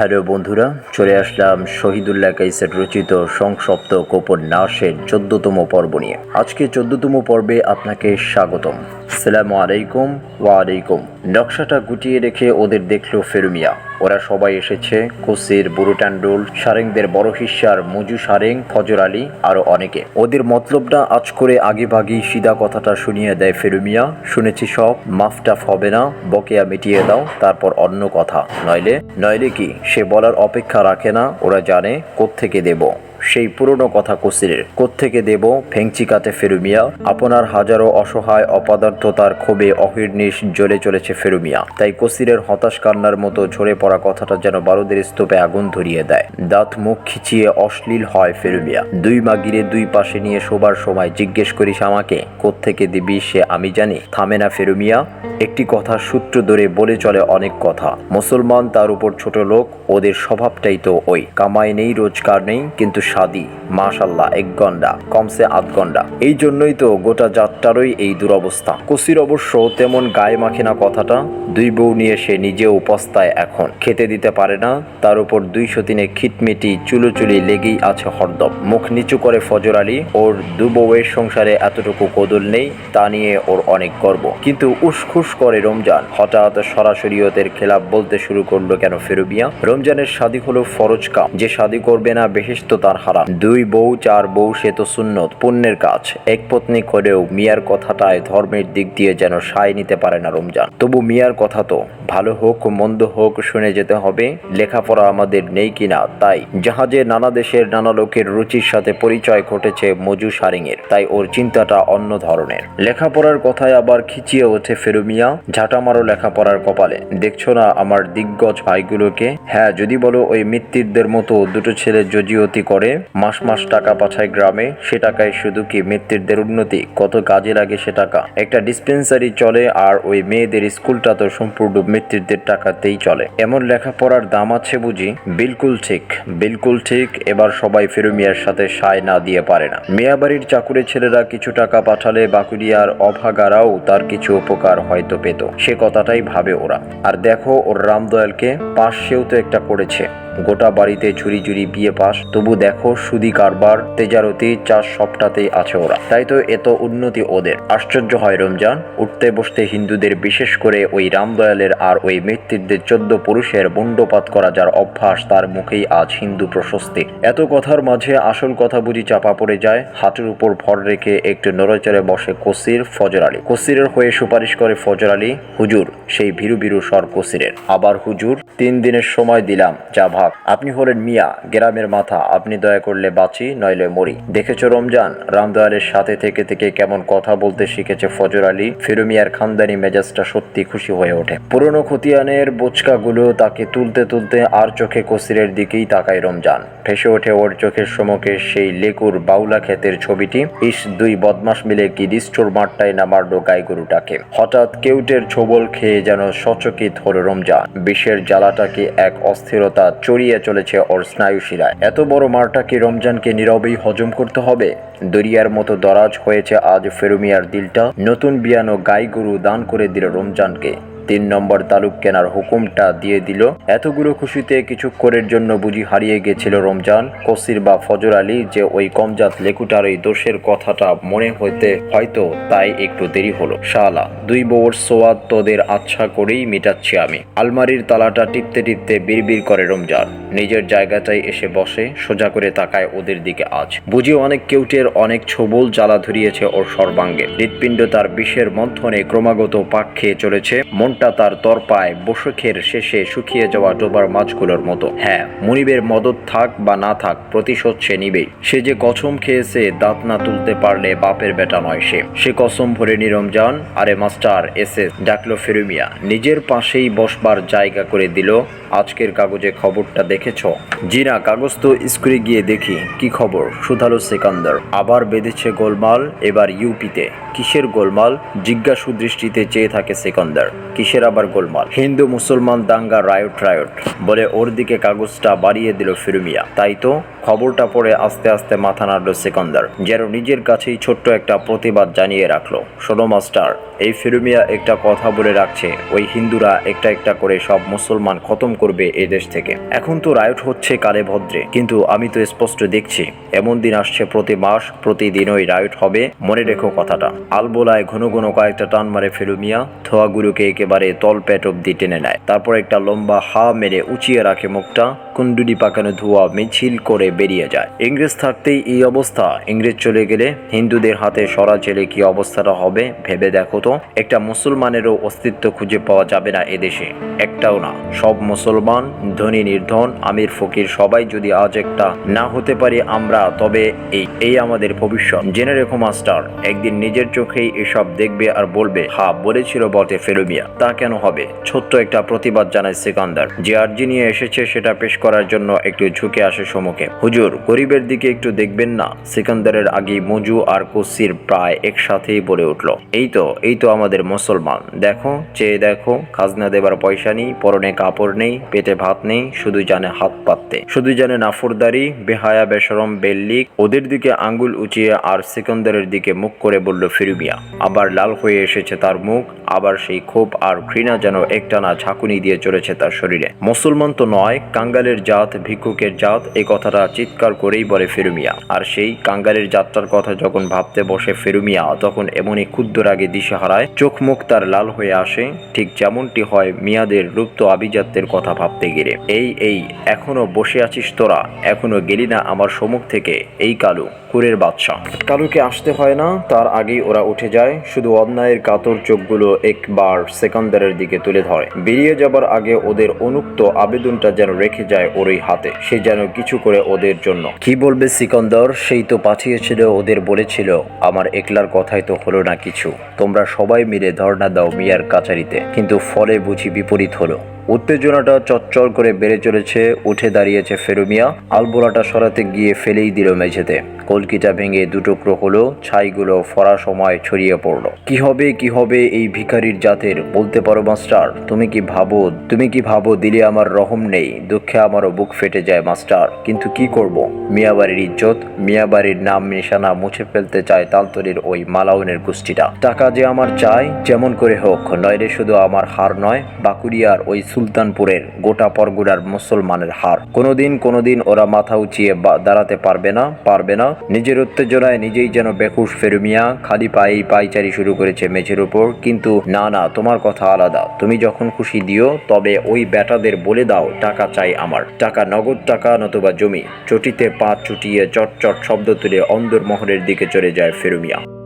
Hello বন্ধুরা, চলে আসলাম শহীদুল্লাহ কাইসের রচিত সংসপ্ত উপন্যাসের চোদ্দতম পর্ব নিয়ে। আজকে চোদ্দতম পর্বে আপনাকে স্বাগতম। সালামু আলাইকুম, ওয়ালাইকুম। নকশাটা গুটিয়ে রেখে ওদের দেখল ফেরুমিয়া। ওরা সবাই এসেছে, কসির, বুরুটান্ডুল, সারেংদের বড় হিস্যার মজু সারেং, ফজর আলী, আরও অনেকে। ওদের মতলবটা আজ করে আগে ভাগি সিধা কথাটা শুনিয়ে দেয় ফেরুমিয়া। শুনেছি সব মাফটাফ হবে না, বকেয়া মিটিয়ে দাও, তারপর অন্য কথা। নইলে নইলে কি, সে বলার অপেক্ষা রাখে না, ওরা জানে, কোত্থেকে দেব। সেই পুরনো কথা কসিরের। কোত্থেকে দেব ফেংচি কাটে ফেরুমিয়া? আপনার হাজারো অসহায় অপদার্থতার ক্ষোভে অহির্নিশ জ্বলে চলেছে ফেরুমিয়া। তাই কোসিরের হতাশ কান্নার মতো ঝরে পড়া কথাটা যেন বারুদের স্তূপে আগুন ধরিয়ে দেয়। দাঁত মুখ খিচিয়ে অশ্লীল হয় ফেরুমিয়া। দুই মাগিরে দুই পাশে নিয়ে শোবার সময় জিজ্ঞেস করিস আমাকে, কোত্থেকে দিবি সে আমি জানি। থামে না ফেরুমিয়া। একটি কথা সূত্র ধরে বলে চলে অনেক কথা। মুসলমান তার উপর ছোট লোক, ওদের স্বভাবটাই তো ওই। কামাই নেই, রোজগার নেই, কিন্তু সাদি, মাশাল্লাহ, এক গন্ডা কমসে আধ গন্ডা এই জন্যই তো গোটা যাত্রারই এই দুরবস্থা। কসির অবশ্য তেমন গায়ে মাখে না কথাটা। দুই বউ নিয়ে সে নিজে উপস্থায় এখন। খেতে দিতে পারে না, তার উপর দুইশো তিনে খিটমিটি, চুলোচুলি লেগেই আছে হরদম। মুখ নিচু করে ফজর আলী, ওর দু বউয়ের সংসারে এতটুকু কদল নেই, তা নিয়ে ওর অনেক গর্ব। কিন্তু উসখুস করে রমজান। হঠাৎ সরাসরি ওদের খেলাপ বলতে শুরু করল কেন ফেরুবিয়া? রমজানের শাদি হলো ফরজ কাম। যে শাদি করবে না বেহেস্ত তার হারাম। দুই বউ, চার বউ, সে তো সুন্নত, পুণ্যের কাজ। এক পত্নী করেও মিয়ার কথাটায় ধর্মের দিক দিয়ে যেন সায় নিতে পারে না রমজান। তবু মিয়ার কথা তো ভালো হোক, মন্দ হোক শুনে যেতে হবে। লেখাপড়া আমাদের নেই কিনা, তাই জাহাজে নানা দেশের নানা লোকের রুচির সাথে পরিচয় ঘটেছে মজু সারিংয়ের। তাই ওর চিন্তাটা অন্য ধরনের। লেখাপড়ার কথায় আবার খিচিয়ে ওঠে ফেরুমিয়া। ঝাঁটা মারো লেখাপড়ার কপালে। দেখছ না আমার দিগ্গজ ভাইগুলোকে? হ্যাঁ যদি বলো ওই মৃত্যুদের মতো দুটো ছেলে জজিয়তি করে, মাস মাস টাকা পাঠায় গ্রামে, সে টাকায় শুধু কি মৃত্যুদের উন্নতি? কত কাজে লাগে সে টাকা? একটা ডিসপেন্সারি চলে আর ওই মেয়েদের স্কুলটা তো সম্পূর্ণ মৃত্যুদের টাকাতেই চলে। এমন লেখাপড়ার দাম আছে বুঝি? বিলকুল ঠিক বিলকুল ঠিক, এবার সবাই ফেরুমিয়ার সাথে সায় না দিয়ে পারে না। মেয়াবাড়ির চাকুরে ছেলেরা কিছু টাকা পাঠালে বাকুরিয়ার অভাগারাও তার কিছু উপকার হয়তো পেত। সে কথাটাই ভাবে ওরা। আর দেখো ওর রামদয়ালকে পাশ সেও তো একটা করেছে। গোটা বাড়িতে ঝুরি ঝুরি বিয়ে পাস। তবু দেখো সুদি কারবার, তেজারতি চাষ সবটাতেই আছে ওরা। তাই তো এত উন্নতি ওদের। আশ্চর্য হয় রমজান, উঠতে বসতে হিন্দুদের বিশেষ করে ওই রামদয়ালের আর ওই মৃত্যুদের চোদ্দ পুরুষের মুন্ডপাত করা যার অভ্যাস, তার মুখেই আজ হিন্দু প্রশস্তি। এত কথার মাঝে আসল কথা বুঝি চাপা পড়ে যায়, হাঁটুর উপর ভর রেখে একটু নড়েচড়ে বসে কসির ফজর আলী। কসিরের হয়ে সুপারিশ করে ফজর আলী, হুজুর, সেই ভীরু ভিরু স্বর কসিরের। আবার হুজুর, তিন দিনের সময় দিলাম, যা ভাগ আপনি হলেন মিয়া, গ্রামের মাথা, আপনি দয়া করলে বাঁচি, নইলে মরি। দেখেছ রমজান? রামদয়ালের সাথে থেকে থেকে কেমন কথা বলতে শিখেছে ফজর আলী। ফিরুমিয়ার খানদানি মেজাজটা সত্যি খুশি হয়ে ওঠে। পুরনো খতিয়ানের বোচকাগুলো তাকে তুলতে তুলতে আর চোখে কসিরের দিকেই তাকায় রমজান। ভেসে ওঠে ওর চোখের সম্মুখে সেই লেকুর বাউলা ক্ষেতের ছবিটি। ইস, দুই বদমাস মিলে কি ডিস্টোর মাঠটায় না মারলো গাই গরুটাকে। হঠাৎ কেউটের ছোবল খেয়ে যেন সচকিত হলো রমজান। বিষের জ্বালাটাকে এক অস্থিরতা? চড়িয়ে চলেছে ওর স্নায়ু শিরায় এত বড় মারটা কি রমজানকে নীরবেই হজম করতে হবে? দরিয়ার মতো দরাজ হয়েছে আজ ফেরুমিয়ার দিলটা। নতুন বিয়ানো গাই গরু দান করে দিল রমজানকে। তিন নম্বর তালুক কেনার হুকুমটা দিয়ে দিল। এতগুলো খুশিতে কিছুক্ষণের জন্য বুঝি হারিয়ে গেছিল রমজান। কসির বা ফজর আলী যে ওই কমজাত লেকুটার ওই দোষের কথাটা মনে হইতে হয়তো তাই একটু দেরি হলো। শালা, দুই বউর সোয়াদ তোদের আচ্ছা করেই মেটাচ্ছি আমি। আলমারির তালাটা টিপতে টিপতে বিড়বিড় করে রমজান। নিজের জায়গাটায় এসে বসে, সোজা করে তাকায় ওদের দিকে আজ। বুঝি অনেক কেউটের অনেক ছবল জ্বালা ধরিয়েছে ওর সর্বাঙ্গে। হৃৎপিণ্ড তার বিষের মন্থনে ক্রমাগত পাক খেয়ে চলেছে। মনটা তার তরপায় বসখের শেষে শুকিয়ে যাওয়া ডোবার মাছগুলোর মতো। হ্যাঁ মনিবের মদত থাক বা না থাক, প্রতিশোধ সে নিবেই। সে যে কসম খেয়েছে, দাঁত না তুলতে পারলে বাপের বেটা নয় সে। সে কসম ভরে নিরমজান আরে মাস্টার এস এস ডাকলো ফেরুমিয়া। নিজের পাশেই বসবার জায়গা করে দিল। আজকের কাগজে খবরটা দেখেছ? জি না, কাগজ তো স্কুলে গিয়ে দেখি। কি খবর? সুধালো সেকান্দার। আবার বেঁধেছে গোলমাল, এবার ইউপিতে। কিসের গোলমাল? জিজ্ঞাসু দৃষ্টিতে চেয়ে থাকে সেকান্দার। কিসের আবার গোলমাল? হিন্দু, মুসলমান, দাঙ্গা, রায়ট রায়ট। বলে ওর দিকে কাগজটা বাড়িয়ে দিল ফিরুমিয়া। তাই তো খবরটা পড়ে আস্তে আস্তে মাথা নাড়ল সেকন্দার, যেন নিজের কাছেই ছোট্ট একটা প্রতিবাদ জানিয়ে রাখল। শোনো, মাস্টার, এই ফিরুমিয়া একটা কথা বলে রাখছে। ওই হিন্দুরা একটা একটা করে সব মুসলমান খতম করবে এদেশ দেশ থেকে। এখন তো রায়ট হচ্ছে কালে ভদ্রে। কিন্তু আমি তো স্পষ্ট দেখছি, এমন দিন আসছে প্রতি মাস প্রতিদিনই রাইট হবে। মনে রেখো কথাটা। আলবোলায় ঘন ঘন কয়েকটা টান মারে ফিরুমিয়া থোয়াগুলোকে একেবারে তলপেট অব্দি টেনে নেয়। তারপর একটা লম্বা হা মেরে উঁচিয়ে রাখে মুখটা। কুন্ডুলি পাকানো ধোঁয়া মিছিল করে বেরিয়ে যায়। ইংরেজ থাকতেই এই অবস্থা। ইংরেজ চলে গেলে হিন্দুদের হাতে সরা জেলে কি অবস্থাটা হবে ভেবে দেখো তো। একটা মুসলমানেরও অস্তিত্ব খুঁজে পাওয়া যাবে না এদেশে। একটাও না। সব মুসলমান, ধনী, নির্ধন, আমির, ফকির সবাই যদি আজ একটা না হতে পারি আমরা, তবে এই এই আমাদের ভবিষ্যৎ। জেনে রেখো, মাস্টার, একদিন নিজের চোখেই এসব দেখবে আর বলবে, হা, বলেছিল বটে ফেলুমিয়া। তা কেন হবে? ছোট্ট একটা প্রতিবাদ জানায় সিকান্দার। যে আর্জি নিয়ে এসেছে সেটা পেশ করার জন্য একটু ঝুঁকে আসে সম্মুখে হুজুর, গরিবের দিকে একটু দেখবেন না। সিকান্দারের আগে মজু আর কুসির প্রায় একসাথেই বলে উঠল। এই তো এই তো আমাদের মুসলমান। দেখো, চেয়ে দেখো, খাজনা দেবার পয়সা নেই, পরনে কাপড় নেই, পেটে ভাত নেই, শুধু জানে হাত পাততে। শুধু জানে নাফরদারি, বেহায়া বেসরম বেল্লিক। ওদের দিকে আঙ্গুল উঁচিয়ে আর সিকন্দরের দিকে মুখ করে বলল, ফিরুমিয়া, আবার লাল হয়ে এসেছে তার মুখ। আবার সেই ক্ষোভ আর ঘৃণা যেন একটানা ঝাঁকুনি দিয়ে চলেছে তার শরীরে। মুসলমান তো নয়, কাঙ্গালের জাত, ভিক্ষুকের জাত এই কথাটা চিৎকার করেই বলে ফেরুমিয়া। আর সেই কাঙ্গালের যাত্রার কথা যখন ভাবতে বসে ফেরুমিয়া, তখন এমনই ক্ষুদ্র রাগে দিশে হারায়, চোখ মুখ তার লাল হয়ে আসে, ঠিক যেমনটি হয় মিয়াদের রুপ্ত আভিজাত্যের কথা ভাবতে গেলে এই এই, এখনও বসে আছিস তোরা, এখনও গেলি না আমার সম্মুখ থেকে, এই কালু, কুরের বাদশা কালুকে আসতে হয় না, তার আগেই ওরা উঠে যায়, শুধু অন্যায়ের কাতর চোখগুলো একবার সেকান্দারের দিকে তুলে ধরে। বেরিয়ে যাবার আগে ওদের অনুক্ত আবেদনটা যেন রেখে যায় ওরই হাতে। সে যেন কিছু করে ওদের জন্য। কি বলবে সিকন্দর? সেই তো পাঠিয়েছিল, ওদের বলেছিল। আমার একলার কথাই তো হলো না কিছু। তোমরা সবাই মিলে ধর্ণা দাও মিয়ার কাচারিতে কিন্তু ফলে বুঝি বিপরীত হলো। উত্তেজনাটা চচ্চর করে বেড়ে চলেছে, উঠে দাঁড়িয়েছে ফেরুমিয়া। আলবোলাটা সরাতে গিয়ে ফেলেই দিল মেঝেতে। কলকিটা ভেঙে দুটুকরো হলো ছাইগুলো ফরা সময় ছড়িয়ে পড়ল। কি হবে কি হবে এই ভিখারির জাতের? বলতে পারো, মাস্টার। তুমি কি ভাবো, তুমি কি ভাবো দিলে আমার রহম নেই, দুঃখে আমারও বুক ফেটে যায়, মাস্টার। কিন্তু কি করব? মিয়াবাড়ির ইজ্জত, মিয়াবাড়ির নাম নিশানা মুছে ফেলতে চায় তালতলির ওই মালাউনের গোষ্ঠীটা টাকা যে আমার চাই, যেমন করে হোক নইলে শুধু আমার হার নয়, বাকুড়িয়ার ওই সুলতানপুরের গোটা পরগুড়ার মুসলমানের হার। কোনোদিন কোনোদিন ওরা মাথা উঁচিয়ে দাঁড়াতে পারবে না পারবে না নিজের উত্তেজনায় নিজেই যেন বেকুশ ফেরুমিয়া, খালি পায়ে পাইচারি শুরু করেছে মেঝের উপর। কিন্তু না না, তোমার কথা আলাদা। তুমি যখন খুশি দিও, তবে ওই ব্যাটাদের বলে দাও, টাকা চাই আমার। টাকা নগদ টাকা নতুবা জমি। চটিতে পা চুটিয়ে চটচট চট শব্দ তুলে অন্দর মহরের দিকে চলে যায় ফেরুমিয়া।